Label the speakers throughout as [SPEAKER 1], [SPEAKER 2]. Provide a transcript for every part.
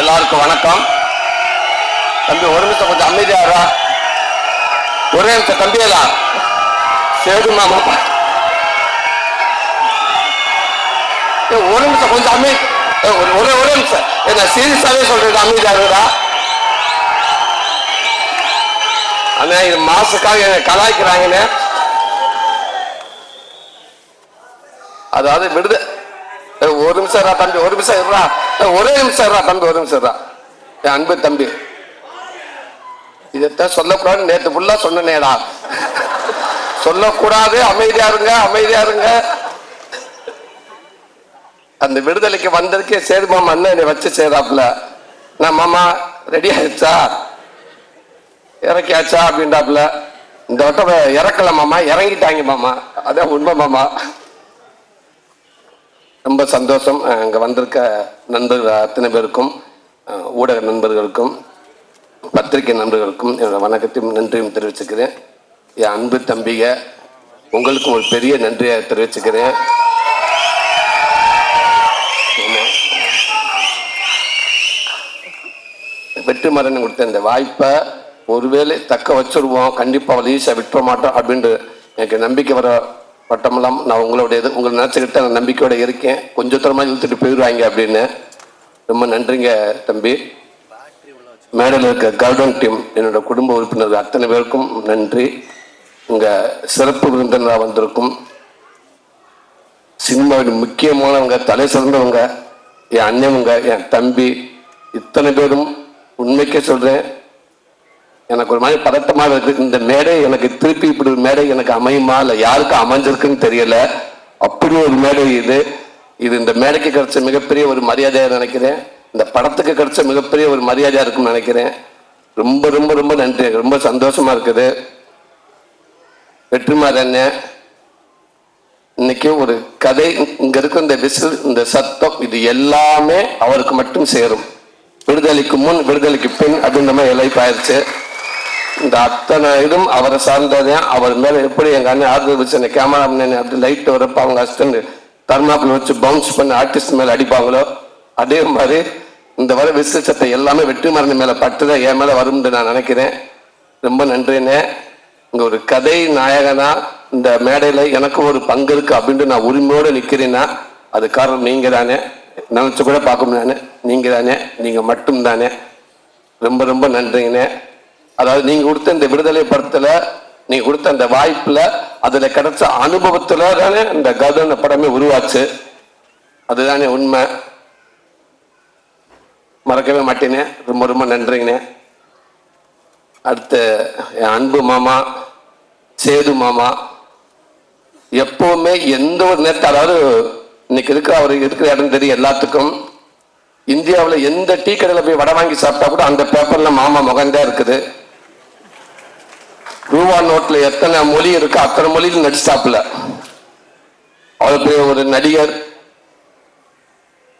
[SPEAKER 1] எல்லாருக்கும் வணக்கம். தம்பி ஒரு நிமிஷம் கொஞ்சம் அமைதியாரா ஒரே நிமிஷம் தம்பியலா சேதுமா மாமா. ஒரு நிமிஷம் கொஞ்சம் அமை ஒரே ஒரு நிமிஷம். என்ன நான் சீரியஸாவே சொல்றேன் அமைதியாருடா அண்ணா இது மாசுக்காக என்ன கலாய்க்கிறாங்கன்னு அதாவது விடுதலை ஒரு நிமிஷம் தம்பி ஒரு நிமிஷம் இருடா. ஒரே நிமிஷம் தம்பி ஒரு நிமிஷம் இருடா. என் அன்பு தம்பி. இதைத்தான் சொல்லக்கூடாது நேத்து ஃபுல்லா சொன்னேடா சொல்லக்கூடாது அமைதியா இருங்க அமைதியா இருங்க. அந்த விடுதலைக்கு வந்ததுக்கே சேது மாமா அண்ணன் என்னை வச்சு சேதாப்புல நான் மாமா ரெடி ஆயிடுச்சா? இறக்கியாச்சா அப்படின்றாப்புல. இந்த வட்டம் இறக்கல மாமா இறங்கிட்டாங்க மாமா. அதான் உண்மை மாமா. ரொம்ப சந்தோஷம். அங்கே வந்திருக்க நண்பர்கள் அத்தனை பேருக்கும் ஊடக நண்பர்களுக்கும் பத்திரிகை நண்பர்களுக்கும் என்னோட வணக்கத்தையும் நன்றியும் தெரிவிச்சுக்கிறேன். என் அன்பு தம்பிக உங்களுக்கும் ஒரு பெரிய நன்றியை தெரிவிச்சுக்கிறேன். ஆமா. வெற்றிமாறன் கொடுத்த இந்த வாய்ப்பை ஒருவேளை தக்க வச்சுருவோம். கண்டிப்பாக அவளை ஈஸியாக விட்டுற மாட்டோம் அப்படின்ட்டு எனக்கு நம்பிக்கை வர பட்டமெல்லாம் நான் உங்களுடைய இது உங்களை நினச்சிக்கிட்டு நான் நம்பிக்கையோட இருக்கேன். கொஞ்சம் தூரமாக இழுத்துட்டு போயிடுவாங்க அப்படின்னு. ரொம்ப நன்றிங்க தம்பி. மேடையில் இருக்க கார்டன் டீம் என்னோட குடும்ப உறுப்பினர்கள் அத்தனை பேருக்கும் நன்றி. உங்கள் சிறப்பு விருந்தினராக வந்திருக்கும் சினிமாவின் முக்கியமானவங்க தலை சிறந்தவங்க என் அண்ணனுங்க என் தம்பி இத்தனை பேரும் உண்மைக்கே சொல்கிறேன் எனக்கு ஒரு மாதிரி பதட்டமாக இருக்கு. இந்த மேடை எனக்கு திருப்பி இப்படி ஒரு மேடை எனக்கு அமையுமா? இல்லை யாருக்கு அமைஞ்சிருக்குன்னு தெரியல. அப்படி ஒரு மேடை இது. இது இந்த மேடைக்கு கிடைச்ச மிகப்பெரிய ஒரு மரியாதையாக நினைக்கிறேன். இந்த படத்துக்கு கிடைச்ச மிகப்பெரிய ஒரு மரியாதையாக இருக்கும்னு நினைக்கிறேன். ரொம்ப ரொம்ப ரொம்ப நன்றி. ரொம்ப சந்தோஷமா இருக்குது. வெற்றிமாறன் அண்ணன் இன்னைக்கு ஒரு கதை. இங்க இருக்க இந்த விசில் இந்த சத்தம் இது எல்லாமே அவருக்கு மட்டும் சேரும். விடுதலைக்கு முன் விடுதலைக்கு பின் அப்படின்ற மாதிரி இலைப்பாயிருச்சு இந்த அத்தனை இதுவும் அவரை சார்ந்ததான் அவர் மேல எப்படி எங்க அண்ணன் ஆறுதல் வச்சு அந்த கேமரா அப்படி லைட் வரப்ப அவங்க ஹஸ்பண்ட் தர்மாப்பில் வச்சு பவுன்ஸ் பண்ணி ஆர்டிஸ்ட் மேல அடிப்பாங்களோ? அதே மாதிரி இந்த வர விசேஷத்தை எல்லாமே வெற்றி மருந்து மேல பட்டுதான் என் மேல வரும்னு நான் நினைக்கிறேன். ரொம்ப நன்றிண்ணே. இங்க ஒரு கதை நாயகனா இந்த மேடையில எனக்கு ஒரு பங்கு இருக்கு அப்படின்ட்டு நான் உரிமையோடு நிக்கிறேன்னா அது காரணம் நீங்க தானே நினைச்சு கூட பார்க்க முடியாது நீங்க தானே நீங்க மட்டும் தானே ரொம்ப ரொம்ப நன்றிங்கண்ணே. அதாவது நீங்க கொடுத்த இந்த விடுதலை படத்துல நீ கொடுத்த அந்த வாய்ப்புல அதுல கிடைச்ச அனுபவத்துல தானே இந்த கதன படமே உருவாச்சு. அதுதானே உண்மை. மறக்கவே மாட்டேனே. ரொம்ப ரொம்ப நன்றிங்கண்ணே. அடுத்து என் அன்பு மாமா சேது மாமா எப்பவுமே எந்த ஒரு நேரத்தில் அதாவது இன்னைக்கு இருக்கிற அவர் இருக்கிற இடம் தெரியும் எல்லாத்துக்கும். இந்தியாவில் எந்த டீ கடையில் போய் வடை வாங்கி சாப்பிட்டா கூட அந்த பேப்பரில் மாமா முகந்தே இருக்குது. ரூபா நோட்ல எத்தனை மொழி இருக்கு அத்தனை மொழியில் நடிச்சாப்புல. அவர் பெரிய ஒரு நடிகர்.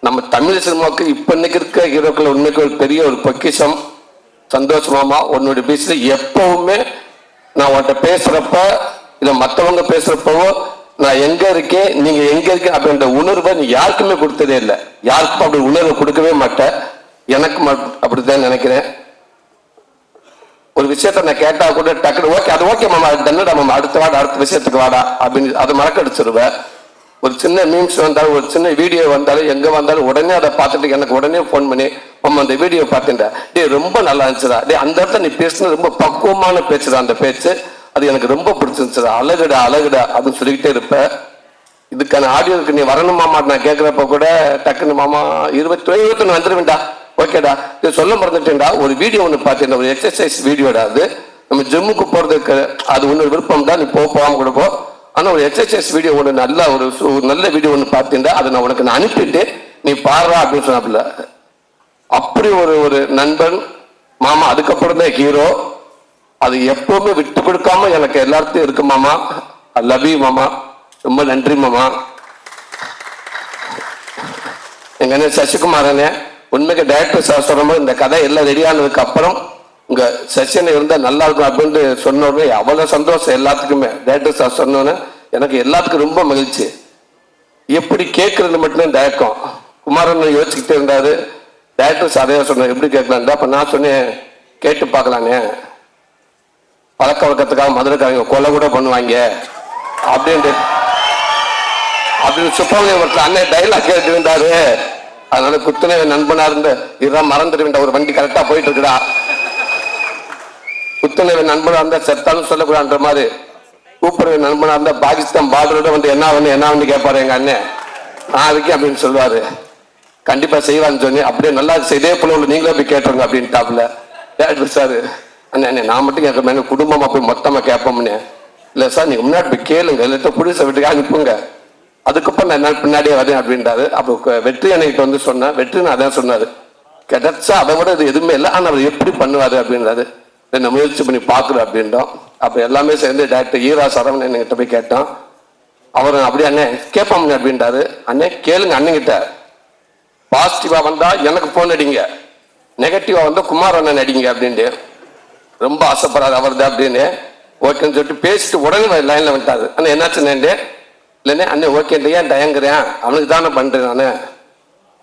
[SPEAKER 1] நம்ம தமிழ் சினிமாவுக்கு இப்ப இன்னைக்கு இருக்க ஹீரோக்கள் உண்மைக்கு ஒரு பெரிய ஒரு பொக்கிஷம். சந்தோஷ் மாமா உன்னுடைய பேசுற எப்பவுமே நான் உன்கிட்ட பேசுறப்ப இல்ல மற்றவங்க பேசுறப்பவோ நான் எங்க இருக்கேன் நீங்க எங்க இருக்கேன் அப்படின்ற உணர்வை நீ யாருக்குமே கொடுத்ததே இல்லை. யாருக்கும் அப்படி உணர்வை கொடுக்கவே மாட்டேன் எனக்கு அப்படித்தான் நினைக்கிறேன். ஒரு விஷயத்த நான் கேட்டா கூட டக்குனு ஓகே அது ஓகே மாமா அது மாமா அடுத்த வாடா அடுத்த விஷயத்துக்கு வாடா அப்படின்னு அதை மறக்கடிச்சிருவேன் ஒரு சின்ன மீம்ஸ் வந்தாலும் ஒரு சின்ன வீடியோ வந்தாலும் எங்க வந்தாலும் உடனே அதை பார்த்துட்டு எனக்கு உடனே ஃபோன் பண்ணி மாமா அந்த வீடியோ பார்த்துட்டா டேய் ரொம்ப நல்லா இருந்துச்சுடா. டேய் அந்த இடத்துல நீ பேசுனது ரொம்ப பக்குவமான பேச்சுடா அந்த பேச்சு. அது எனக்கு ரொம்ப பிடிச்சிருந்துச்சுடா அழகுடா அழகுடா அப்படின்னு சொல்லிக்கிட்டே இருப்பேன் இதுக்கான ஆடியோவுக்கு நீ வரணும் மாமா நான் கேட்குறப்ப கூட டக்குன்னு மாமா இருபத்தி இருபத்தொன்னு வந்துருவேன்டா. ஓகேடா இது சொல்ல மறந்துட்டேன்டா. ஒரு வீடியோ ஒன்று பார்த்தேன் ஒரு எக்ஸசைஸ் வீடியோடா அது. நம்ம ஜிம்முக்கு போகிறதுக்கு அது ஒன்று விருப்பம் தான் நீ போ கொடுப்போம் கூட போ. ஆனால் ஒரு எக்ஸசைஸ் வீடியோ ஒன்று நல்ல ஒரு ஒரு நல்ல வீடியோ ஒன்று பார்த்தீங்கன்னா அதை நான் உனக்கு நான் அனுப்பிட்டு நீ பாடுறா அப்படின்னு சொன்னாப்புல. அப்படி ஒரு ஒரு நண்பன் மாமா அதுக்கப்புறம் தான் ஹீரோ அது எப்பவுமே விட்டு கொடுக்காம எனக்கு எல்லாத்தையும் இருக்கு மாமா. ஐ லவ் யூ மாமா. ரொம்ப நன்றி மாமா. எங்க அண்ணன் சசிகுமார் அண்ணன் உண்மைக்கு டைரக்டர் சார் சொல்லும்போது இந்த கதை எல்லாம் ரெடியானதுக்கு அப்புறம் இங்க செஷன் இருந்தா நல்லா இருக்கும் அப்படின்ட்டு சொன்னோடனே அவ்வளோ அவ்வளவு சந்தோஷம் எல்லாத்துக்குமே. டைரக்டர் சார் சொன்னோன்னே எனக்கு எல்லாத்துக்கும் ரொம்ப மகிழ்ச்சி. எப்படி கேட்கறது மட்டும்தான் தயக்கம் குமாரன் யோசிச்சுக்கிட்டே இருந்தாரு. டேரக்டர் அதே சொன்னார். எப்படி கேட்கலான்டா அப்போ நான் சொன்னேன். கேட்டு பார்க்கலானே. பழக்க வழக்கத்துக்காக மதுரைக்காரங்க கொலை கூட பண்ணுவாங்க. அப்படின்ட்டு. அப்படின்னு சுப்பவங்க அண்ணன் டைலாக் கேட்டு இருந்தாரு. அதனால குத்துன நண்பனா இருந்த இதுதான் மறந்துடுவேன் ஒரு வண்டி கரெக்டா போயிட்டு இருக்குடா குத்துனவன் நண்பனா இருந்தா செத்தாலும் சொல்லக்கூடாதுன்ற மாதிரி கூப்பிடுற நண்பனா இருந்தா பாகிஸ்தான் பார்டரோட வந்து என்ன வந்து என்ன வந்து கேட்பாரு எங்க அண்ணன் நாளைக்கு அப்படின்னு சொல்லுவாரு. கண்டிப்பா செய்வான்னு சொன்னேன். அப்படியே நல்லா இருக்கு. இதே போல உள்ள நீங்களே போய் கேட்டுருங்க அப்படின்ட்டாப்புல. Director sir. அண்ணே அண்ணே நான் மட்டும் கேட்க எங்க குடும்பமா போய் மொத்தமா கேட்போம்னே. இல்லை சார் நீங்க முன்னாடி போய் கேளுங்க. இல்லாட்ட புடிச வீட்டுக்கு அனுப்புங்க. அதுக்கப்புறம் நான் என்னால் பின்னாடியே வரேன் அப்படின்றாரு. அப்போ வெற்றி அன்னைக்கிட்ட வந்து சொன்னேன் வெற்றி நான் அதான் சொன்னாரு. கிடைச்சா அதை விட இது எதுவுமே இல்லை. ஆனால் அவர் எப்படி பண்ணுவாரு அப்படின்றாரு. என்ன முயற்சி பண்ணி பார்க்குறேன் அப்படின்றோம். அப்போ எல்லாமே சேர்ந்து டேரக்டர் ஈரா சரவணன் என்கிட்ட போய் கேட்டோம். அவர் அப்படியே அண்ணே கேட்போம் அப்படின்றாரு. அண்ணே கேளுங்க அண்ணங்கிட்ட. பாசிட்டிவாக வந்தால் எனக்கு ஃபோன் அடிங்க. நெகட்டிவாக வந்தால் குமார் அண்ணன் அடிங்க அப்படின்ட்டு. ரொம்ப ஆசைப்படாது அவர் தான் அப்படின்னு ஓகேன்னு சொல்லிட்டு பேசிட்டு உடனே லைனில் வந்துட்டாரு. ஆனால் என்னாச்சுன்னு இல்லைண்ணே அண்ணே ஓகே ஏன் தயங்குறேன். அவனுக்கு தானே பண்ணுறேன் நான்.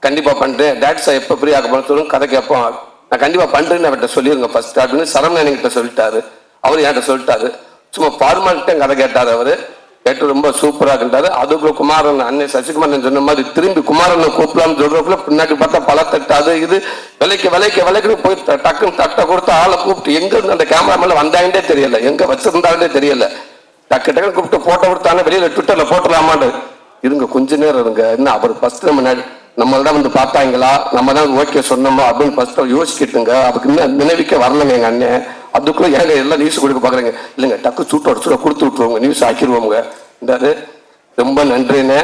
[SPEAKER 1] கண்டிப்பாக பண்ணுறேன் டேட் சார் எப்போ ஃப்ரீ ஆக போன சொல்லுங்க கதை கேட்போம். நான் கண்டிப்பாக பண்ணுறேன்னு அவர்கிட்ட சொல்லிடுங்க ஃபர்ஸ்ட் அப்படின்னு சரவணன் கிட்ட சொல்லிட்டாரு. அவர் என்கிட்ட சொல்லிட்டாரு. சும்மா ஃபார்மாலிட்டே கதை கேட்டார் அவர். கேட்டு ரொம்ப சூப்பராக இருந்தாரு. அதுக்குள்ள குமாரன் அண்ணன் சசிகுமாரன் சொன்ன மாதிரி திரும்பி குமாரனை கூப்பிடலாம்னு சொல்றதுக்குள்ள பின்னாடி பார்த்தா பல தட்டு அது இது விலைக்கு விலைக்கு விலைக்கு போய் டக்குன்னு தட்டை கொடுத்து ஆளை கூப்பிட்டு எங்க இருந்து அந்த கேமராமேல வந்தாங்கன்னே தெரியல. எங்க வச்சிருந்தாங்கன்னே தெரியல. டக்கு டக்குனு கூப்பிட்டு போட்டோ கொடுத்தாங்க வெளியில ட்விட்டர்ல போட்டுலாமான்னு இருங்க கொஞ்ச நேரம் இருங்க. என்ன அவர் ஃபர்ஸ்ட் நம்ம நம்மளதான் நம்மள தான் வந்து பார்த்தாங்களா? நம்ம தான் ஓகே சொன்னோமா? அப்படின்னு ஃபர்ஸ்ட் யோசிக்கிட்டுங்க. அதுக்கு இன்னும் நினைவிக்க வரலங்க எங்க அண்ணன் அதுக்குள்ள ஏங்க எல்லாம் நியூஸ் கொடுக்க பாக்குறேங்க இல்லைங்க டக்கு சூட்டோட சூட கொடுத்து விட்டுருவோங்க. நியூஸ் ஆக்கிடுவோங்க ரொம்ப நன்றிண்ணே.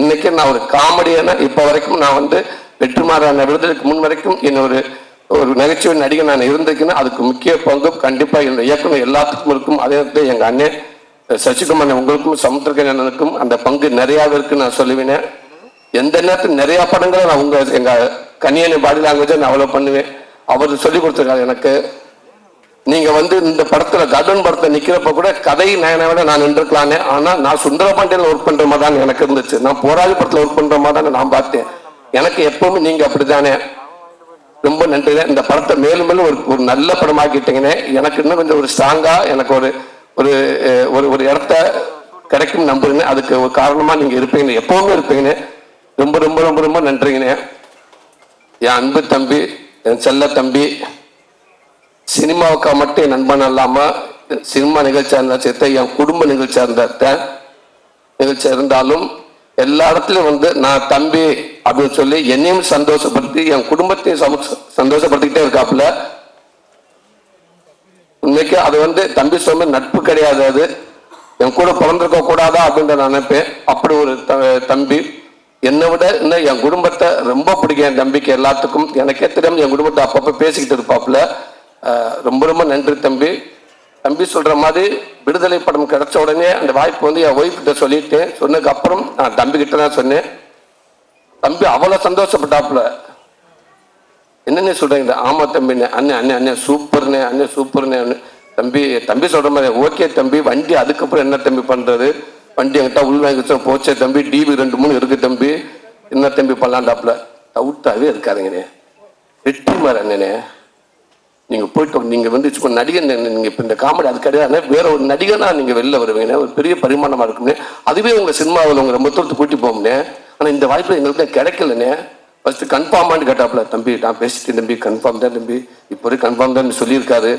[SPEAKER 1] இன்னைக்கு நான் ஒரு காமெடியான இப்போ வரைக்கும் நான் வந்து வெற்றிமாறான விருதுக்கு முன் வரைக்கும் என்ன ஒரு ஒரு நகைச்சுவை நடிகை நான் இருந்திருக்கேன்னா அதுக்கு முக்கிய பங்கு கண்டிப்பாக இந்த இயக்குனர் எல்லாத்துக்கும் இருக்கும். அதே எங்கள் அண்ணன் சசிகுமார் உங்களுக்கும் சமுத்திரகனுக்கும் அந்த பங்கு நிறையாவே இருக்குன்னு நான் சொல்லுவேன். எந்த நேரத்தில் நிறையா படங்களை நான் உங்க எங்க கனியனை பாடி லாங்குவேஜை நான் அவ்வளோ பண்ணுவேன். அவர் சொல்லி கொடுத்துருக்காரு எனக்கு. நீங்க வந்து இந்த படத்துல கடன் படத்தை நிக்கிறப்ப கூட கதை நயனை விட நான் நின்றுக்கலானே. ஆனா நான் சுந்தரபாண்டியன் ஒர்க் பண்ற மாதிரி தான் எனக்கு இருந்துச்சு. நான் போராளி படத்துல ஒர்க் பண்ற மாதிரி தான் நான் பார்த்தேன். எனக்கு எப்பவுமே நீங்க அப்படித்தானே. ரொம்ப நன்றி இந்த படத்தை மேலும் மேலும் ஒரு ஒரு நல்ல படமாக்கிட்டீங்கன்னே எனக்கு இன்னும் கொஞ்சம் ஒரு ஸ்ட்ராங்கா எனக்கு ஒரு ஒரு ஒரு ஒரு இடத்த கிடைக்கும் நம்புறீங்க. அதுக்கு ஒரு காரணமா நீங்க இருப்பீங்க எப்பவுமே இருப்பீங்கன்னு. ரொம்ப ரொம்ப ரொம்ப ரொம்ப நன்றிங்கண்ணே என் அன்பு தம்பி என் செல்ல தம்பி சினிமாவுக்காக மட்டும் என் நண்பன் இல்லாமல் சினிமா நிகழ்ச்சியாக இருந்தால் சேர்த்த என் குடும்ப நிகழ்ச்சியாக இருந்தா நிகழ்ச்சியாக இருந்தாலும் எல்லா இடத்துலையும் வந்து நான் தம்பி அப்படின்னு சொல்லி என்னையும் சந்தோஷப்படுத்தி என் குடும்பத்தையும் சம- சந்தோஷப்படுத்திக்கிட்டே இருக்காப்புல. வரைக்கும் அது வந்து தம்பி சொன்ன நட்பு கிடையாது அது. என் கூட பிறந்திருக்க கூடாதா அப்படின்ற நான் நினைப்பேன். அப்படி ஒரு தம்பி. என்னை விட இன்னும் என் குடும்பத்தை ரொம்ப பிடிக்கும் என் தம்பிக்கு எல்லாத்துக்கும். எனக்கே தெரியாம என் குடும்பத்தை அப்பப்போ பேசிக்கிட்டு இருப்பாப்புல. ரொம்ப ரொம்ப நன்றி தம்பி. தம்பி சொல்ற மாதிரி விடுதலை படம் கிடைச்ச உடனே அந்த வாய்ப்பு வந்து என் ஒய்ஃப் கிட்ட சொல்லிட்டேன். சொன்னதுக்கு அப்புறம் நான் தம்பி கிட்ட தான் சொன்னேன். தம்பி அவ்வளவு சந்தோஷப்பட்டாப்புல. என்னென்ன சொல்றீங்க? ஆமா தம்பி. அண்ணன் அண்ணன் அண்ணன் சூப்பர்ண்ணே அண்ணன் சூப்பர்ண்ணே அண்ணன். தம்பி தம்பி சொல்ற மாதிரி ஓகே தம்பி வண்டி அதுக்கப்புறம் என்ன தம்பி பண்றது? வண்டி என்கிட்ட உள் வாங்கி வச்சோம் போச்சே தம்பி டிவி ரெண்டு மூணு இருக்கு தம்பி. என்ன தம்பி பண்ணலாண்டாப்புல டவுட்டாகவே இருக்காதுங்கண்ணே. வெற்றிமார் அண்ணனே. நீங்கள் போயிட்டு நீங்கள் வந்து சும்மா நடிகன் நீங்கள் இப்போ இந்த காமெடி அது கிடையாது. வேற ஒரு நடிகனாக நீங்கள் வெளில வருவீங்க ஒரு பெரிய பரிமாணமாக இருக்கும்னே அதுவே உங்கள் சினிமாவில் உங்கள் ரொம்ப தூரத்து கூட்டி போகும்னே ஆனால் இந்த வாய்ப்பு எங்களுக்கு கிடைக்கலண்ணே. ஃபஸ்ட்டு கன்ஃபார்மான்னு கேட்டாப்புல தம்பி நான் பேசிட்டேன் தம்பி கன்ஃபார்ம் தான் தம்பி. இப்போ வரைக்கும் கன்ஃபார்ம் தான் சொல்லியிருக்காரு.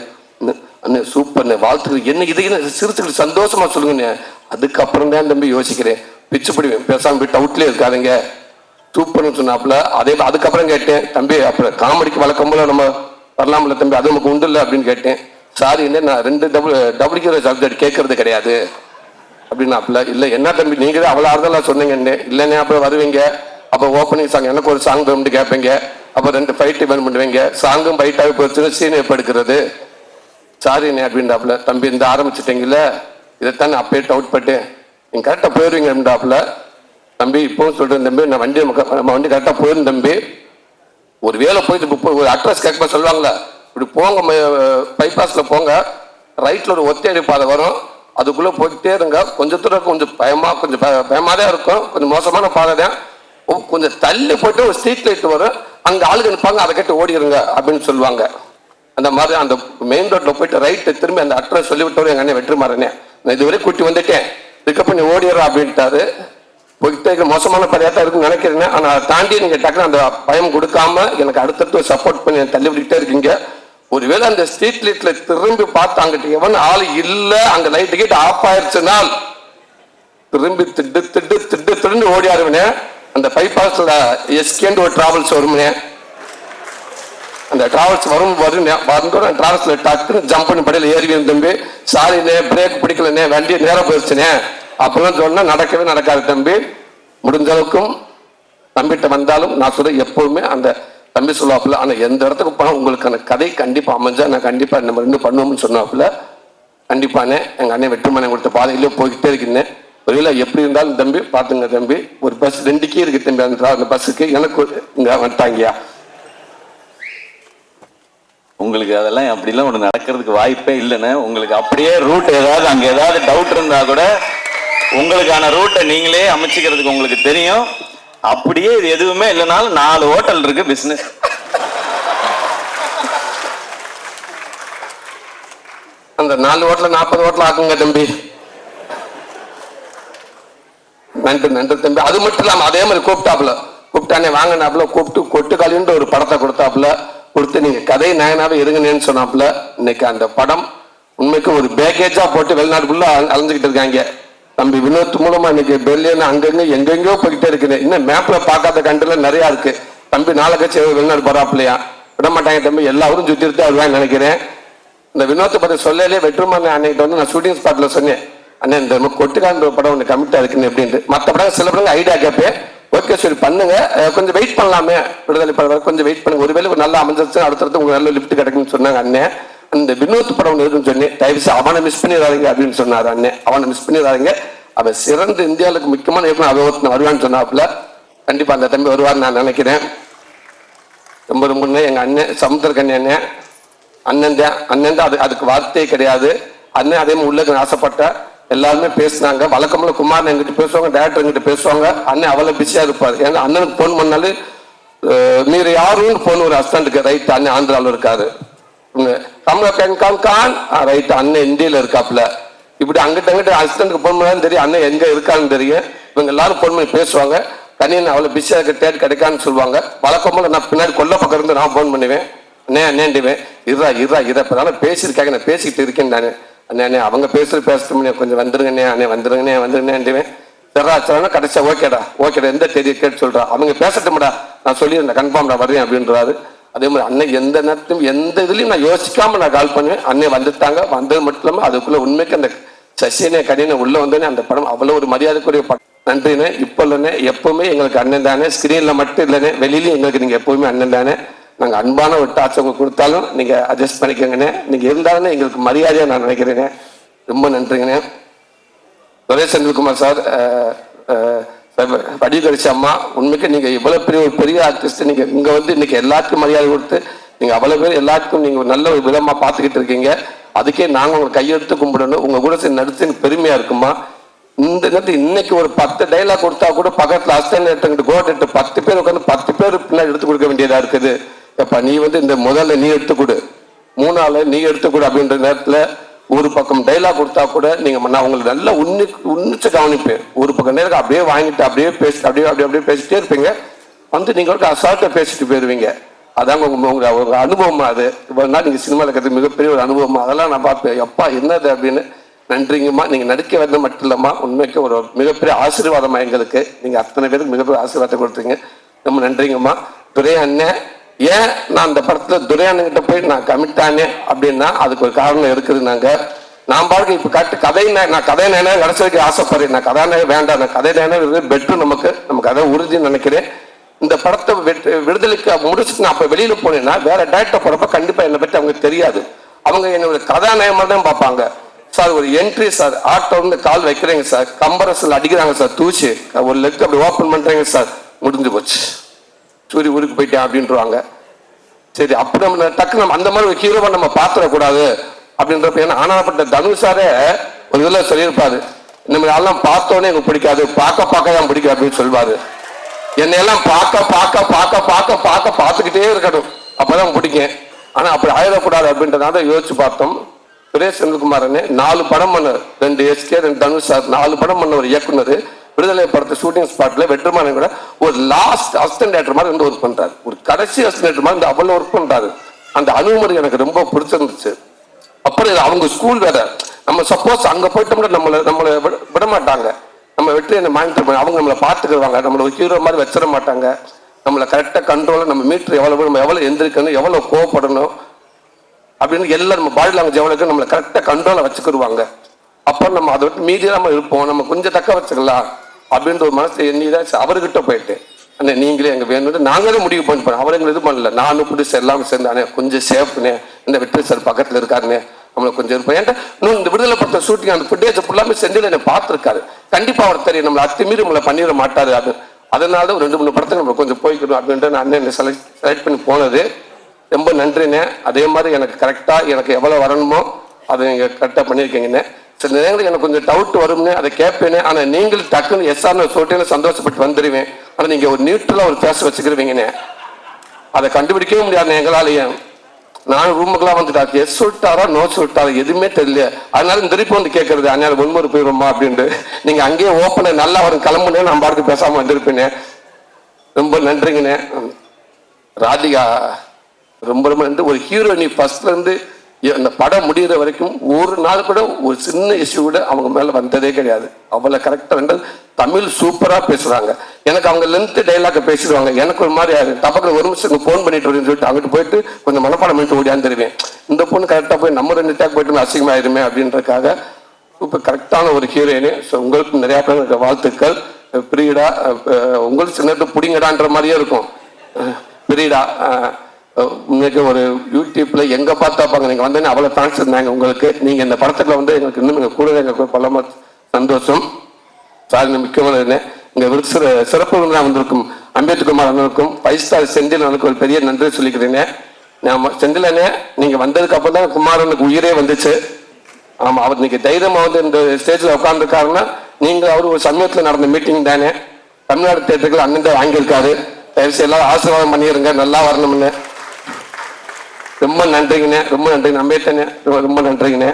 [SPEAKER 1] அண்ணே சூப்பர்ண்ணே வாழ்த்துக்கள். என்ன இது? என்ன சிரிச்சுக்கிட்டு சந்தோஷமா சொல்லுங்கண்ணே. அதுக்கப்புறம் தான் தம்பி யோசிக்கிறேன். பிச்சு பிடிவேன் பேசாம போய் டவுட்லேயே இருக்காதுங்க. சூப்பர்னு சொன்னாப்புல அதே அதுக்கப்புறம் கேட்டேன். தம்பி அப்புறம் காமெடிக்கு வழக்கம் போல நம்ம வரலாம்ல தம்பி அது நமக்கு உண்டு இல்லை அப்படின்னு கேட்டேன். சாரி என்ன நான் ரெண்டு டபுள் டபுள் ஹீரோ சப்ஜெக்ட் கேட்கறது கிடையாது. அப்படின்னாப்புல இல்லை என்ன தம்பி நீங்க தான் அவ்வளோ ஆறுதலாக சொன்னீங்கன்னு இல்லைண்ணே அப்புறம் வருவீங்க. அப்போ ஓப்பனிங் சாங் எனக்கு ஒரு சாங் வேணும்னு கேட்பீங்க அப்போ ரெண்டு ஃபைட் வேணும் பண்ணுவீங்க. சாங்கும் ஃபைட்டாகவே போச்சுன்னு சீன் எப்போ எடுக்கிறது சாரிண்ணே அப்படின்றாப்புல தம்பி இந்த ஆரம்பிச்சிட்டீங்கல்ல இதைத்தான் நான் அப்பயே டவுட் பட்டேன். நீங்க கரெக்டாக போயிடுவீங்க அப்படின்றாப்புல தம்பி இப்பவும் சொல்றேன் தம்பி நான் வண்டி நம்ம வண்டி கரெக்டாக போயிடும் தம்பி. ஒரு வேலை போயிட்டு இப்போ ஒரு அட்ரஸ் கேட்க சொல்லுவாங்களே இப்படி போங்க பைபாஸ்ல போங்க. ரைட்ல ஒரு ஒத்தையடி பாதை வரும். அதுக்குள்ள போயிட்டே இருங்க. கொஞ்சம் தூரம் கொஞ்சம் பயமா கொஞ்சம் பய- பயமா தான் இருக்கும். கொஞ்சம் மோசமான பாதை தான். கொஞ்சம் தள்ளி போயிட்டு ஒரு ஸ்ட்ரீட் லைட் வரும். அங்க ஆளுங்க நிற்பாங்க அதை கேட்டு ஓடிடுங்க அப்படின்னு சொல்லுவாங்க. அந்த மாதிரி அந்த மெயின் ரோட்ல போயிட்டு ரைட்டு திரும்பி அந்த அட்ரஸ் சொல்லிவிட்டவர் எங்க அண்ணன் வெற்றிமாறனே. நான் இதுவரை கூட்டி வந்துட்டேன். இதுக்கப்புறம் நீ ஓடிடுறா அப்படின்ட்டாரு. போயிட்டு மோசமான படையா தான் இருக்குன்னு நினைக்கிறேன். ஆனால் அதை தாண்டி நீங்கள் டக்குனு அந்த பயம் கொடுக்காம எனக்கு அடுத்தடுத்து சப்போர்ட் பண்ணி தள்ளி விட்டுட்டே இருக்கீங்க. ஒருவேளை அந்த ஸ்ட்ரீட் லைட்ல திரும்பி பார்த்து அங்கிட்ட எவன் ஆள் இல்லை அங்கே லைட்டு கிட்ட ஆஃப் ஆயிடுச்சுனால் திரும்பி திட்டு திட்டு திட்டு திரும்பி ஓடி ஆடுவனே அந்த பைபாஸ்ல எஸ்கேண்டு ஒரு டிராவல்ஸ் வருமுனே. அந்த டிராவல்ஸ் வரும் வரும் வந்து டிராவல்ஸ்ல டக்குன்னு ஜம்ப் பண்ணி படையில் ஏறி தம்பி சாரிண்ணே பிரேக் பிடிக்கலண்ணே வண்டி நேரம் போயிடுச்சுனே அப்படிலாம் சொன்னால் நடக்கவே நடக்காது தம்பி. முடிஞ்ச அளவுக்கும் வந்தாலும் நான் சொல்ல எப்பவுமே அந்த தம்பி சொல்லுவாப்புல ஆனால் எந்த இடத்துக்கு போனா உங்களுக்கான கதை கண்டிப்பாக அமைஞ்சா நான் கண்டிப்பாக நம்ம ரெண்டு பண்ணுவோம்னு சொன்னாப்புல. கண்டிப்பானே எங்கள் அண்ணன் வெற்றுமனை கொடுத்த பாதையிலே போய்கிட்டே இருக்கின்றேன் ஒருவேளை எப்படி இருந்தாலும் தம்பி பார்த்துங்க தம்பி ஒரு பஸ் ரெண்டுக்கே இருக்கு தம்பி அந்த பஸ்ஸுக்கு எனக்கு இங்கே வந்துட்டாங்கயா
[SPEAKER 2] உங்களுக்கு அதெல்லாம் அப்படிலாம் ஒன்று நடக்கிறதுக்கு வாய்ப்பே இல்லைன்னு உங்களுக்கு அப்படியே ரூட் ஏதாவது அங்கே ஏதாவது டவுட் இருந்தால் கூட உங்களுக்கான ரூட்டை நீங்களே அமைச்சிக்கிறதுக்கு உங்களுக்கு தெரியும். அப்படியே இது எதுவுமே இல்லைனாலும் நாலு ஹோட்டல் இருக்கு பிஸ்னஸ்
[SPEAKER 1] அந்த நாலு ஓட்டில் நாற்பது ஓட்டில் ஆக்குங்க தம்பி. நன்றி நன்றி தம்பி. அது மட்டும் இல்லாம அதே மாதிரி கூப்பிட்டாப்புல. கூப்பிட்டானே வாங்கினாப்புல. கூப்பிட்டு கொட்டுக்காலின்ற ஒரு படத்தை கொடுத்தாப்புல. கொடுத்து நீங்க கதை நயனாவே இருங்கன்னு சொன்னாப்புல இன்னைக்கு அந்த படம் உண்மைக்கு ஒரு பேக்கேஜா போட்டு வெளிநாட்டுக்குள்ள அல- அலைஞ்சுக்கிட்டு இருக்காங்க. தம்பி வினோத் மூலமா இன்னைக்கு பெர்லியன் அங்கங்க எங்கெங்கேயோ போய்கிட்டே இருக்குது. இன்னும் மேப்ல பார்க்காத கண்ட்ரில நிறைய இருக்கு. தம்பி நாளை கட்சி வெளிநாடு போகிறாப்புலையா விட மாட்டாங்க தம்பி எல்லாரும் சுத்தி எடுத்து நினைக்கிறேன். இந்த வினோத்தை பத்தி சொல்லலே வெற்றுமான அன்னைக்கு வந்து நான் ஷூட்டிங் ஸ்பாட்ல சொன்னேன். அண்ணன் இந்த நம்ம கொட்டுக்கான்ற படம் ஒன்று கமிட்டா இருக்குன்னு அப்படின்ட்டு மற்ற படம் சில படங்கள் ஐடியா கேட்பேன். ஓகே சரி பண்ணுங்க. கொஞ்சம் வெயிட் பண்ணலாமே. விடுதலை படம் கொஞ்சம் வெயிட் பண்ணுங்க. ஒருவேளை ஒரு நல்லா அமைஞ்சிருச்சு அடுத்தடுத்து உங்களுக்கு நல்ல லிஃப்ட் கிடைக்குன்னு சொன்னாங்க அண்ணன் அந்த வினோத் படம் இருக்குன்னு சொன்னேன். தயவு அவனை மிஸ் பண்ணிடாதீங்க அப்படின்னு சொன்னார் அண்ணன் அவனை மிஸ் பண்ணிடாதீங்க. அவன் சிறந்த இந்தியாவுக்கு முக்கியமான இயக்குனர் அவன் வருவான்னு சொன்னாப்புல. கண்டிப்பா அந்த தம்பி வருவார்னு நான் நினைக்கிறேன். ரொம்ப ரொம்ப எங்க அண்ணன் சமுத்திரக்கண்ணி அண்ணன் அண்ணன் தான். அண்ணன் தான். அது அதுக்கு வார்த்தையே கிடையாது. அண்ணன் அதே உள்ளக்கு ஆசைப்பட்டேன். எல்லாருமே பேசினாங்க வழக்கம்ல குமார் எங்கிட்ட பேசுவாங்க டேரக்டர் எங்கிட்ட பேசுவாங்க. அண்ணன் அவ்வளவு பிஸியா இருப்பார். ஏன்னா அண்ணனுக்கு ஃபோன் பண்ணாலே நீர் மீற யாரும் ஃபோன் ஒரு அசிஸ்டன்ட்டுக்கு ரைட் அண்ணன் ஆந்திராவில் இருக்காரு. கமலா கான் கான் கான் ரைட் அண்ணன் இந்தியில இருக்காப்புல. இப்படி அங்கிட்ட அங்கிட்ட ஹஸ்பண்டுக்கு ஃபோன் பண்ணாலும் தெரியும் அண்ணன் எங்க இருக்கான்னு தெரியும். இவங்க எல்லாரும் ஃபோன் பண்ணி பேசுவாங்க. கனியன் அவ்வளவு பிஸியா இருக்க டேட் கிடைக்கான்னு சொல்லுவாங்க. வழக்கம்போல நான் பின்னாடி கொல்ல பக்கம் இருந்து நான் ஃபோன் பண்ணுவேன். அண்ணே அண்ணேண்டிவேன் இருறா இருறா இதை இப்போ பேசியிருக்காங்க. நான் பேசிக்கிட்டு இருக்கேன் நான். அண்ணே அண்ணே அவங்க பேசுகிற பேசுறோம்னே கொஞ்சம் வந்துருங்கண்ணே அண்ணே வந்துருங்கண்ணே வந்துருங்கண்ணேண்டிவேன் சரிடா கடைசியா ஓகேடா ஓகேடா எந்த தெரிய கேட்டு சொல்றா? அவங்க பேசட்டும்டா நான் சொல்லியிருந்தேன் கன்ஃபார்ம்டா வரேன் அப்படின்றாரு. அதே மாதிரி அண்ணன் எந்த நேரத்தையும் எந்த இதுலையும் நான் யோசிக்காம நான் கால் பண்ணுவேன். அண்ணன் வந்துட்டாங்க வந்தது மட்டும் இல்லாமல் அதுக்குள்ள உண்மைக்கு அந்த சசியனே கடின உள்ள வந்தோடனே அந்த படம் அவ்வளவு ஒரு மரியாதைக்குரிய படம். நன்றிண்ணே இப்போ இல்லைண்ணே எப்பவுமே எங்களுக்கு அண்ணன் தானே. ஸ்கிரீன்ல மட்டும் இல்லைண்ணே வெளியிலையும் எங்களுக்கு நீங்க எப்பவுமே அண்ணன் தானே. நாங்கள் அன்பான ஒரு டார்ச் உங்களுக்கு கொடுத்தாலும் நீங்கள் அட்ஜஸ்ட் பண்ணிக்கோங்கண்ணே. நீங்கள் இருந்தாலும் எங்களுக்கு மரியாதையாக நான் நினைக்கிறேங்க. ரொம்ப நன்றிங்கண்ணே. துரை செந்தில்குமார் சார் அஹ், அஹ், வடிகரிசி அம்மா உண்மைக்கு நீங்கள் இவ்வளோ பெரிய ஒரு பெரிய ஆர்டிஸ்ட் நீங்கள் இங்கே வந்து இன்றைக்கி எல்லாத்துக்கும் மரியாதை கொடுத்து நீங்கள் அவ்வளோ பேர் எல்லாத்துக்கும் நீங்கள் ஒரு நல்ல ஒரு விதமாக பார்த்துக்கிட்டு இருக்கீங்க. அதுக்கே நாங்கள் உங்களை கையெடுத்து கும்பிடணும். உங்கள் கூட சரி நடித்து எனக்கு பெருமையாக இருக்குமா? இந்த நேரத்தில் இன்னைக்கு ஒரு பத்து டைலாக் கொடுத்தா கூட பக்கத்தில் அஸ்டன் எடுத்துக்கிட்டு கோட் எடுத்து பத்து பேர் உட்காந்து பத்து பேர் பின்னாடி எடுத்து கொடுக்க வேண்டியதாக இருக்குது. எப்ப நீ வந்து இந்த முதல்ல நீ எடுத்து கொடு மூணாவது நீ எடுத்து கொடு அப்படின்ற நேரத்தில் ஒரு பக்கம் டைலாக் கொடுத்தா கூட நீங்க நான் உங்களுக்கு நல்லா உன்னி உன்னிச்சு கவனிப்பேன். ஒரு பக்கம் நேரம் அப்படியே வாங்கிட்டு அப்படியே பேசி அப்படியே அப்படியே அப்படியே பேசிட்டே இருப்பீங்க. வந்து நீங்க ஒரு அசால்ட்டை பேசிட்டு போயிடுவீங்க அதாங்க உங்க ஒரு அனுபவம் அது. இவ்வளவு நாள் நீங்கள் சினிமாவில் இருக்கிறது மிகப்பெரிய ஒரு அனுபவம். அதெல்லாம் நான் பார்ப்பேன். எப்பா என்னது அப்படின்னு நன்றிங்கம்மா. நீங்கள் நடிக்க வந்தது மட்டும் இல்லம்மா. உண்மைக்கு ஒரு மிகப்பெரிய ஆசீர்வாதமா எங்களுக்கு. நீங்கள் அத்தனை பேருக்கு மிகப்பெரிய ஆசீர்வாதத்தை கொடுத்தீங்க. ரொம்ப நன்றிங்கம்மா. துரை அண்ணன் ஏன் நான் அந்த படத்தில் துரையானுங்கிட்ட போய் நான் கமிட் ஆனேன் அப்படின்னா அதுக்கு ஒரு காரணம் இருக்குது நாங்கள் நான் பாருங்க இப்போ கட்டு கதை நான் கதை நேனா கடைசி ஆசைப்படுறேன். நான் கதாநாயகம் வேண்டாம். நான் கதை நேனா பெட்ரு நமக்கு. நமக்கு அதை உறுதின்னு நினைக்கிறேன். இந்த படத்தை வெற்றி- விடுதலைக்கு முடிச்சுட்டு நான் அப்போ வெளியில் போனேன்னா வேற டேரக்டர் போகிறப்ப கண்டிப்பாக என்னை பற்றி அவங்களுக்கு தெரியாது. அவங்க என்னோட கதாநாயகமாக தான் பார்ப்பாங்க. சார் ஒரு என்ட்ரி சார். ஆட்டோ வந்து கால் வைக்கிறேங்க சார். கம்பரஸில் அடிக்கிறாங்க சார். தூச்சு. ஒரு லெக் அப்படி ஓப்பன் பண்ணுறேங்க சார். முடிஞ்சு போச்சு. சூரிய ஊருக்கு போயிட்டேன் அப்படின்றாங்க சரி அப்படி நம்ம டக்கு நம்ம அந்த மாதிரி ஒரு ஹீரோவை நம்ம பார்த்துடக்கூடாது அப்படின்றப்ப ஏன்னா ஆனாப்பட்ட தனுஷாரே ஒரு இதில் சொல்லியிருப்பாரு. இந்த மாதிரி எல்லாம் பார்த்தோன்னே எனக்கு பிடிக்காது பார்க்க பார்க்க தான் பிடிக்கும் அப்படின்னு சொல்வாரு. என்னையெல்லாம் பார்க்க பார்க்க பார்க்க பார்க்க பார்க்க பார்த்துக்கிட்டே இருக்கணும். அப்போதான் பிடிக்கும். ஆனால் அப்படி ஆயிடக்கூடாது அப்படின்றதால யோசிச்சு பார்த்தோம். சுரேஷ் செந்தில்குமாரனே நாலு படம் பண்ணார். ரெண்டு எஸ்கே ரெண்டு தனுஷ் சார் நாலு படம் பண்ண ஒரு இயக்குனர். விடுதலை படத்தை ஷூட்டிங் ஸ்பாட்ல வெற்றிமாறன் கூட ஒரு லாஸ்ட் அசிஸ்டன்ட் டேரக்டர் மாதிரி வந்து ஒர்க் பண்றாரு. ஒரு கடைசி அசிஸ்டன்ட் டேரக்டர் மாதிரி வந்து அவ்வளவு ஒர்க் பண்றாரு. அந்த அணுகுமுறை எனக்கு ரொம்ப பிடிச்சிருந்துச்சு. அப்புறம் அவங்க ஸ்கூல் வேற. நம்ம சப்போஸ் அங்க போயிட்டோம்னா நம்மளை நம்மளை விட- விட மாட்டாங்க. நம்ம வெற்றி என்ன மானிட்டர் பண்ணி அவங்க நம்மளை பார்த்துக்குவாங்க. நம்மளை ஒரு ஹீரோ மாதிரி வச்சிட மாட்டாங்க. நம்மளை கரெக்டாக கண்ட்ரோலாக நம்ம மீட்டர் எவ்வளவு நம்ம எவ்வளோ எந்திரிக்கணும் எவ்வளோ கோவப்படணும் அப்படின்னு எல்லாம் நம்ம பாடி லாங்குவேஜ் எவ்வளோ இருக்கு நம்மளை கரெக்டாக கண்ட்ரோலாக வச்சுக்கிடுவாங்க அப்போ நம்ம அதை விட்டு மீதியாக நம்ம இருப்போம். நம்ம கொஞ்சம் தக்க வச்சுக்கலாம். அப்படின்ற ஒரு மனசு எண்ணி அவர்கிட்ட போயிட்டேன் அண்ணே நீங்களே எங்க வேணும்னு நாங்களே முடிவு பண்ணி போனோம் அவர் எங்களை இது பண்ணல. நானும் புடிச்சு எல்லாமே சேர்ந்தானே கொஞ்சம் சேஃப்னே இந்த வெற்றி சார் பக்கத்தில் இருக்காருனே நம்மளை கொஞ்சம் இருப்போம் ஏன்டா இன்னும் இந்த விடுதலை படத்தை ஷூட்டிங் அந்த ஃபுட்டேஜ் ஃபுல்லாமே செந்தில் என்னை பார்த்துருக்காரு. கண்டிப்பா அவர் தெரியும். நம்மளை அத்துமீறி நம்மளை பண்ணிட மாட்டாரு. அது அதனால தான் ஒரு ரெண்டு மூணு படத்துக்கு நம்ம கொஞ்சம் போய்க்கணும். அப்படின்ட்டு நான் அண்ணன் செலக்ட் செலக்ட் பண்ணி போனது. ரொம்ப நன்றிண்ணே. அதே மாதிரி எனக்கு கரெக்டாக எனக்கு எவ்வளோ வரணுமோ அதை நீங்கள் கரெக்டாக பண்ணியிருக்கீங்கண்ணே. சில நேரங்களில் எனக்கு கொஞ்சம் டவுட் வரும்னு அதை கேட்பேனே. ஆனால் நீங்கள் டக்குன்னு எஸ்ஆர்னு சொல்லிட்டு சந்தோஷப்பட்டு வந்துடுவேன் ஆனால் நீங்கள் ஒரு நியூட்ரலாக ஒரு பேச வச்சுக்கிருவீங்கண்ணே அதை கண்டுபிடிக்கவே முடியாது எங்களாலேயும் நான் ரூமுக்கெல்லாம் வந்துட்டாரு எஸ் சொல்லிட்டாரா நோ சொல்லிட்டாரா எதுவுமே தெரியல. அதனால இந்த திருப்பி வந்து கேட்கறது அந்நேரம் முன்முறை போயிடுமா அப்படின்ட்டு. நீங்கள் அங்கேயே ஓப்பனை நல்லா வரும் கிளம்புனே நான் பாட்டுக்கு பேசாமல் வந்திருப்பேனே. ரொம்ப நன்றிங்கண்ணே ராதிகா ரொம்ப ரொம்ப நன்றி. ஒரு ஹீரோ நீ ஃபர்ஸ்ட்லேருந்து இந்த அந்த படம் முடிகிற வரைக்கும் ஒரு நாள் கூட ஒரு சின்ன இஷ்யூ கூட அவங்க மேலே வந்ததே கிடையாது. அவ்வளோ கரெக்டாக வந்து தமிழ் சூப்பராக பேசுகிறாங்க எனக்கு அவங்க லென்த் டைலாக பேசிடுவாங்க. எனக்கு ஒரு மாதிரி ஆகுது. டபக்கு ஒரு நிமிஷம் ஃபோன் பண்ணிட்டு வரேன்னு சொல்லிட்டு அங்கிட்டு போயிட்டு கொஞ்சம் மனப்பாடம் பண்ணிட்டு ஓடியாந்து தருவேன். இந்த பொண்ணு கரெக்டாக போய் நம்ம ரெண்டு டேக் போயிட்டு அசிங்கமாயிருமே அப்படின்றதுக்காக இப்போ கரெக்டான ஒரு ஹீரோயினு ஸோ உங்களுக்கு நிறையா பேருக்கு வாழ்த்துக்கள். பிரீடா உங்களுக்கு சின்னது பிடிங்கடான்ற மாதிரியே இருக்கும். பிரீடா உங்களுக்கு ஒரு யூடியூப்ல எங்க பார்த்தாப்பாங்க நீங்க வந்தீங்கன்னா அவ்வளவு ஃபேன்ஸ் இருந்தாங்க உங்களுக்கு. நீங்க இந்த படத்துல வந்து எங்களுக்கு இன்னும் எங்க கூட எங்களுக்கு பலமா சந்தோஷம். சார் முக்கியமான இங்க விருது சிற- சிறப்பு வந்திருக்கும். அம்பேத்குமார் அண்ணனுக்கும் ஃபைவ் ஸ்டார் செந்தில் அண்ணனுக்கு ஒரு பெரிய நன்றி சொல்லிக்கிறேன். நான் செந்தில் அண்ணே நீங்க வந்ததுக்கு அப்புறம் தான் குமாரனுக்கு உயிரே வந்துச்சு. ஆமா அவர் இன்னைக்கு தைரியமா வந்து இந்த ஸ்டேஜ்ல உட்கார்ந்துருக்காருன்னா நீங்க அவர் ஒரு சமயத்துல நடந்த மீட்டிங் தானே. தமிழ்நாடு தேட்டருக்கு அண்ணன் தான் வாங்கியிருக்காரு. தயவுசெய்து எல்லாரும் ஆசீர்வாதம் பண்ணிடுங்க நல்லா வரணும்னு. ரொம்ப நன்றிங்கண்ணே ரொம்ப நன்றி. நம்பேத்தனே ரொம்ப நன்றிங்கண்ணே.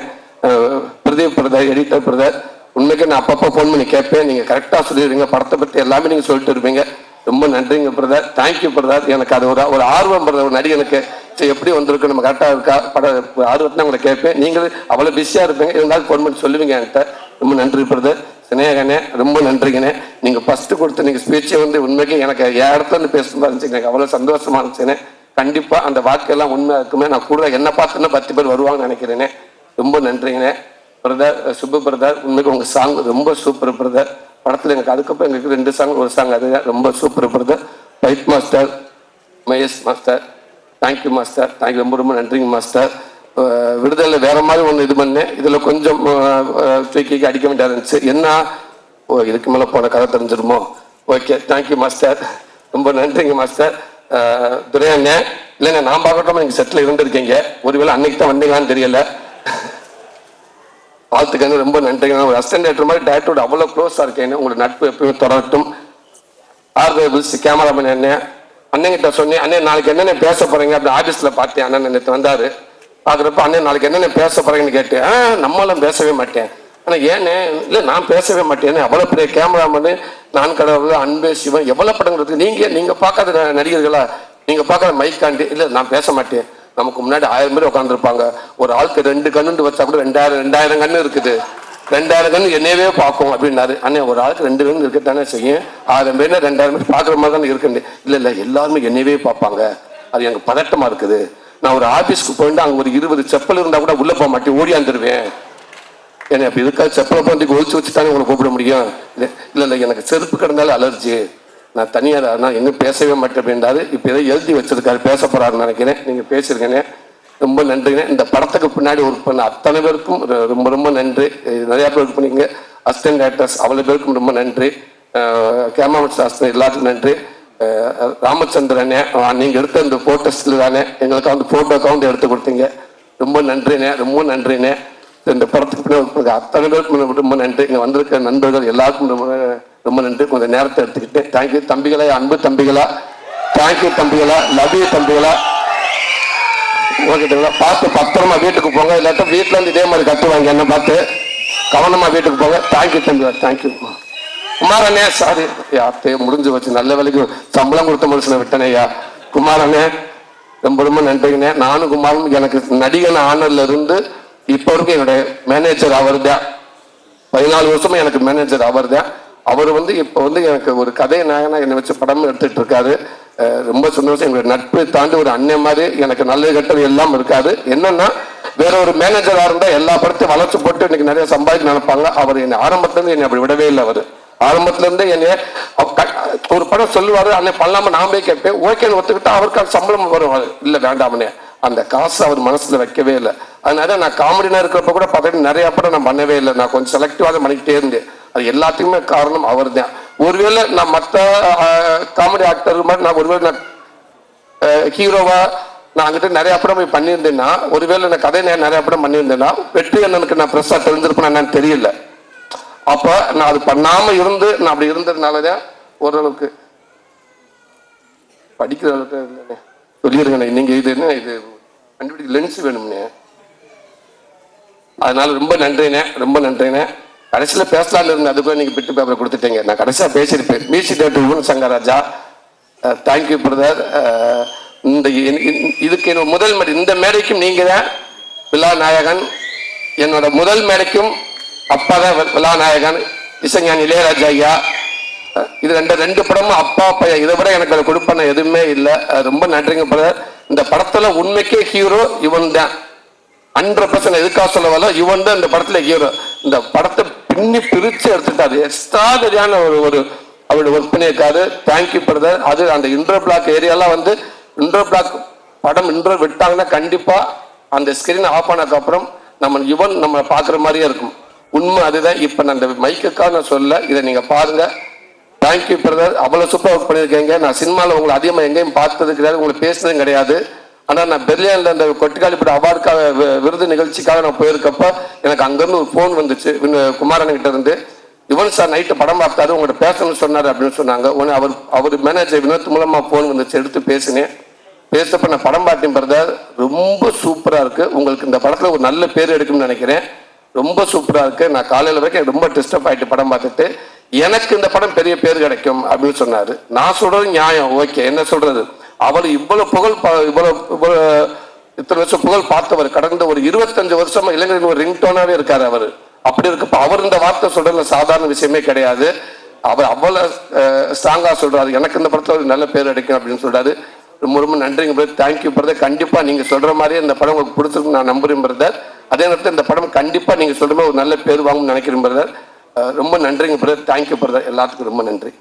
[SPEAKER 1] பிரதீப் பிரதர் எடிட்டர் பிரதர் உண்மைக்கு நான் அப்பப்போ ஃபோன் பண்ணி கேட்பேன். நீங்கள் கரெக்டாக சொல்லிடுறீங்க. படத்தை பற்றி எல்லாமே நீங்கள் சொல்லிட்டு இருப்பீங்க. ரொம்ப நன்றிங்க பிரதர். Thank you brother. எனக்கு அது ஒரு ஒரு ஆர்வம் பிரதர் ஒரு நடிகனுக்கு சரி எப்படி வந்திருக்கு? நம்ம கரெக்டாக இருக்கா? பட ஆர்வத்தை உங்களை கேட்பேன். நீங்களும் அவ்வளோ பிஸியாக இருப்பீங்க. இருந்தாலும் ஃபோன் பண்ணி சொல்லுவீங்க என்கிட்ட. ரொம்ப நன்றி பிரதர். சினேகனே ரொம்ப நன்றிங்கண்ணே. நீங்கள் ஃபஸ்ட்டு கொடுத்த நீங்க ஸ்பீச்சை வந்து உண்மைக்கு எனக்கு என் இடத்துல இருந்து பேசும்போது இருந்துச்சு எனக்கு அவ்வளோ சந்தோஷமா இருந்துச்சுனே கண்டிப்பாக அந்த வாக்கெல்லாம் உண்மையாக இருக்குமே நான் கூட என்ன பார்த்தோன்னா பத்து பேர் வருவாங்கன்னு நினைக்கிறேனே. ரொம்ப நன்றிங்கண்ணே. பிரதர் சுப்பு பிரதர் உண்மைக்கு உங்கள் சாங் ரொம்ப சூப்பர் பிரதர் படத்தில் எனக்கு அதுக்கப்புறம் எங்களுக்கு ரெண்டு சாங் ஒரு சாங் அது ரொம்ப super brother fight master Mahesh master thank you master thank you ரொம்ப ரொம்ப நன்றிங்க மாஸ்டர் விடுதலை வேற மாதிரி ஒன்று இது பண்ணேன். இதில் கொஞ்சம் தூக்கிக்கு தூக்கி அடிக்க வேண்டியதாக இருந்துச்சு. என்ன? ஓ இதுக்கு மேலே போன கதை தெரிஞ்சிருமோ? ஓகே தேங்க்யூ மாஸ்டர் ரொம்ப நன்றிங்க மாஸ்டர் துரையாண்ணே துரை இல்லைங்க நான் பார்க்கட்டும் நீங்கள் செட்டில் இருந்திருக்கீங்க. ஒருவேளை அன்னைக்கு தான் வந்தீங்களான்னு தெரியல. வாழ்த்துக்கள் ரொம்ப நன்றிங்க. ஒரு அசிஸ்டன்ட் டேரக்டர் மாதிரி டேரக்டரோட அவ்வளோ க்ளோஸாக இருக்கேன். உங்களோட நட்பு எப்பயுமே தொடரட்டும். ஆர்வபிள்ஸ் கேமராமேன் அண்ணன் அண்ணன்கிட்ட சொன்னேன் அண்ணன் நாளைக்கு என்னென்ன பேச போறீங்க? அப்படி ஆபீஸ்ல பார்த்தேன். அண்ணன் நேற்று வந்தாரு. பார்க்குறப்ப அண்ணன் நாளைக்கு என்னென்ன பேச போறீங்கன்னு கேட்டேன். ஆ பேசவே மாட்டேன். ஆனால் ஏன்னு இல்லை நான் பேசவே மாட்டேன் எவ்வளோ பெரிய கேமராமேனு நான் கடவுள் அன்பே சிவன் எவ்வளோ படங்கிறதுக்கு நீங்கள் நீங்கள் பார்க்காத ந- நடிகர்களா நீங்கள் பார்க்காத மைக்காண்டி இல்லை நான் பேச மாட்டேன். நமக்கு முன்னாடி ஆயிரம் பேர் உட்காந்துருப்பாங்க ஒரு ஆளுக்கு ரெண்டு கண்ணுண்டு வச்சா கூட ரெண்டாயிரம் ரெண்டாயிரம் கண்ணு இருக்குது. ரெண்டாயிரம் கண்ணு என்னையவே பார்க்கும் அப்படின்னாரு. அண்ணே ஒரு ஆளுக்கு ரெண்டு கண்ணு இருக்கத்தானே செய்யும். ஆயிரம் பேர் ரெண்டாயிரம் பேர் பார்க்குற மாதிரி தானே இருக்குன்னு. இல்லை இல்லை எல்லாருமே என்னையவே பார்ப்பாங்க. அது எனக்கு பதட்டமாக இருக்குது. நான் ஒரு ஆஃபீஸ்க்கு போயிட்டு அங்கே ஒரு இருபது செப்பல் இருந்தால் கூட உள்ளே போக மாட்டேன். ஓடியாந்துருவேன் ஏன்னா அப்படி இருக்கா செப்பலை பந்தி ஒழிச்சு வச்சு தானே உங்களை கூப்பிட முடியும்? இல்லை இல்லை இல்லை எனக்கு செருப்பு கிடந்தாலும் அலர்ஜி. நான் தனியாக நான் இன்னும் பேசவே மாட்டேன் அப்படின்றாரு. இப்போ ஏதோ எழுதி வச்சிருக்காரு பேச போறாருன்னு நினைக்கிறேன். நீங்கள் பேசியிருக்கேனே ரொம்ப நன்றிங்க இந்த படத்துக்கு பின்னாடி ஒர்க் பண்ண அத்தனை பேருக்கும் ரொம்ப ரொம்ப நன்றி. இது பேர் ஒர்க் பண்ணிங்க அசிஸ்டன்ட் டேரக்டர்ஸ் அவ்வளோ பேருக்கும் ரொம்ப நன்றி. கேமராமேன் சாஸ்திரம் எல்லாத்துக்கும் நன்றி. ராமச்சந்திரனே நீங்கள் எடுத்த இந்த ஃபோட்டோஸில் தானே எங்களுக்கு வந்து ஃபோட்டோ அக்கௌண்ட் எடுத்து கொடுத்தீங்க. ரொம்ப நன்றிண்ணே. ரொம்ப நன்றிண்ணே. இந்த படத்துக்கு அத்தனை பேருக்கு ரொம்ப- நன்றி. இங்கே வந்திருக்க நண்பர்கள் எல்லாருக்கும் ரொம்ப ரொம்ப நன்றி. கொஞ்சம் நேரத்தை எடுத்துக்கிட்டு தேங்க்யூ தம்பிகளா அன்பு தம்பிகளா? தேங்க்யூ தம்பிகளா? லவ் யூ தம்பிகளா? ஓகேங்களா பார்த்து பத்திரமா வீட்டுக்கு போங்க. இல்லாட்டா வீட்டில் இருந்து இதே மாதிரி கட்டுவாங்க என்ன பார்த்து. கவனமாக வீட்டுக்கு போங்க. தேங்க்யூ தம்பி தேங்க்யூ குமாரண்ணே சாரி யார்த்தையும் முடிஞ்சு வச்சு நல்ல வேலைக்கு சம்பளம் கொடுத்த மனுஷனை விட்டனேயா குமாரண்ணே ரொம்ப ரொம்ப நன்றிங்கண்ணே. நானும் குமாரன் எனக்கு நடிகன் ஆனர்ல இருந்து இப்போ வரைக்கும் என்னுடைய மேனேஜர் அவர் தான் பதினாலு வருஷமா எனக்கு மேனேஜர் அவர் தான் அவர் வந்து இப்போ வந்து எனக்கு ஒரு கதை நாயகனா என்னை வச்சு படம் எடுத்துட்டு இருக்காரு. ரொம்ப சந்தோஷம். எங்களுடைய நட்பு தாண்டி ஒரு அண்ணன் மாதிரி எனக்கு நல்லது கெட்டது எல்லாம் இருக்காது. என்னன்னா வேற ஒரு மேனேஜராக இருந்தால் எல்லா படத்தையும் வளர்ச்சி போட்டு இன்னைக்கு நிறைய சம்பாதிக்க நினைப்பாங்க. அவர் என்னை ஆரம்பத்துலேருந்து என்னை அப்படி விடவே இல்லை அவர். ஆரம்பத்துலேருந்து என்னைய ஒரு படம் சொல்லுவார் அன்னை பண்ணாமல் நான் போய் கேட்பேன். ஓகேன்னு ஒத்துக்கிட்டா அவருக்கு அது சம்பளம் வரும். இல்லை வேண்டாம்னே அந்த காசு அவர் மனசுல வைக்கவே இல்லை. அதனால நான் காமெடினா இருக்கிறப்ப கூட பார்த்தீங்கன்னா நிறைய படம் நான் பண்ணவே இல்லை. நான் கொஞ்சம் செலக்டிவாக தான் பண்ணிக்கிட்டே இருந்தேன். அது எல்லாத்துக்குமே காரணம் அவர் தான் ஒருவேளை நான் மற்ற காமெடி ஆக்டர் மாதிரி நான் ஒருவேளை நான் ஹீரோவா நான் அங்கிட்ட நிறைய படம் போய் பண்ணியிருந்தேன்னா ஒருவேளை நான் கதை நான் நிறைய படம் பண்ணியிருந்தேன்னா வெற்றி அண்ணனுக்கு நான் பெருசா தெரிஞ்சிருப்பேன் என்னன்னு தெரியல. அப்போ நான் அது பண்ணாமல் இருந்து நான் அப்படி இருந்ததுனால தான் ஓரளவுக்கு படிக்கிற அளவுக்கு இல்லைண்ணே. நீங்கள் இது என்ன இது கண்டுபிடிக்க லென்ஸ் வேணும்னே. அதனால ரொம்ப நன்றிண்ணே ரொம்ப நன்றிண்ணே. கடைசியில் பேசலான்னு இருந்தேன் அதுக்குள்ள நீங்கள் பிட்டு பேப்பரை கொடுத்துட்டீங்க. நான் கடைசியாக பேசியிருப்பேன். Music director Yuvan Shankar Raja thank you brother இந்த இதுக்கு என்னோட முதல் மேடை இந்த மேடைக்கும் நீங்கள் தான் விழா நாயகன். என்னோட முதல் மேடைக்கும் அப்பா தான் வி- விழா நாயகன். இசைஞானி இளையராஜா ஐயா. இது ரெண்டு ரெண்டு படமும் அப்பா பையன் இதை விட எனக்கு அதை கொடுப்பேன்னு எதுவுமே இல்லை. ரொம்ப நன்றிங்க பிரதர் இந்த படத்துல உண்மைக்கே ஹீரோ இவன் தான். ஹண்ட்ரட் பர்சன்ட் எதுக்காக சொல்ல வரல? இவன் தான் இந்த படத்துல ஹீரோ இந்த படத்தை பின்னி பிரிச்சு எடுத்துட்டாரு எக்ஸ்ட்ராடரியான ஒரு ஒரு அவருடைய ஒர்க் பண்ணியிருக்காரு. தேங்க்யூ பிரதர் அது அந்த இன்டர் பிளாக் ஏரியாலாம் வந்து இன்டர் பிளாக் படம் இன்டர் விட்டாங்கன்னா கண்டிப்பா அந்த ஸ்கிரீன் ஆஃப் ஆனதுக்கு அப்புறம் நம்ம இவன் நம்ம பார்க்குற மாதிரியே இருக்கும். உண்மை அதுதான். இப்போ நான் இந்த மைக்குக்காக நான் சொல்ல இதை நீங்க பாருங்க. தேங்க்யூ பிரதர் அவ்வளோ சூப்பர் ஒர்க் பண்ணியிருக்கீங்க நான் சினிமாவில் உங்களை அதிகமாக எங்கேயும் பார்த்தது கிடையாது. உங்களை பேசுனதும் கிடையாது. ஆனால் நான் பெர்லியானில் இந்த கொட்டிக்காலிப்பட அவார்டுக்காக விருது நிகழ்ச்சிக்காக நான் போயிருக்கப்போ எனக்கு அங்கேருந்து ஒரு ஃபோன் வந்துச்சு. குமாரன்கிட்ட இருந்து யுவன் சார் நைட்டு படம் பார்த்தாரு உங்கள்கிட்ட பேசணும்னு சொன்னார் அப்படின்னு சொன்னாங்க. உடனே அவர் அவர் மேனேஜர் வினோத் மூலமாக ஃபோன் வந்துச்சு. எடுத்து பேசினேன். பேசப்ப நான் படம் பார்த்தேன் பிரதர் ரொம்ப சூப்பராக இருக்குது உங்களுக்கு இந்த படத்தில் ஒரு நல்ல பேர் எடுக்கும்னு நினைக்கிறேன். ரொம்ப சூப்பராக இருக்குது நான் காலையில் வரைக்கும் ரொம்ப டிஸ்டர்ப் ஆகிட்டு படம் பார்த்துட்டு எனக்கு இந்த படம் பெரிய பேர் கிடைக்கும் அப்படின்னு சொன்னாரு. நான் சொல்றது நியாயம் ஓகே. என்ன சொல்றது? அவர் இவ்வளவு புகழ் பா- இவ்வளவு இவ்வளவு இத்தனை வருஷம் புகழ் பார்த்தவர். கடந்த ஒரு இருபத்தஞ்சு வருஷமா இளைஞரின் ஒரு ரிங்டோனாவே இருக்காரு அவர். அப்படி இருக்கப்ப அவர் இந்த வார்த்தை சொல்றதுல சாதாரண விஷயமே கிடையாது. அவர் அவ்வளவு ஸ்ட்ராங்கா சொல்றாரு. எனக்கு இந்த படத்துல ஒரு நல்ல பேர் கிடைக்கும் அப்படின்னு சொல்றாரு. ரொம்ப ரொம்ப நன்றிங்க பிரதர் தேங்க்யூ பிரதர் கண்டிப்பா நீங்க சொல்ற மாதிரியே இந்த படம் உங்களுக்கு பிடிச்சிருக்கு நான் நம்புறேன் பிரதர் அதே நேரத்தில் இந்த படம் கண்டிப்பா நீங்க சொல்ற மாதிரி ஒரு நல்ல பேர் வாங்கும்னு நினைக்கிறேன் பிரதர் ரொம்ப நன்றிங்க பிரதர் தேங்க்யூ பிரதர் எல்லாத்துக்கும் ரொம்ப நன்றி.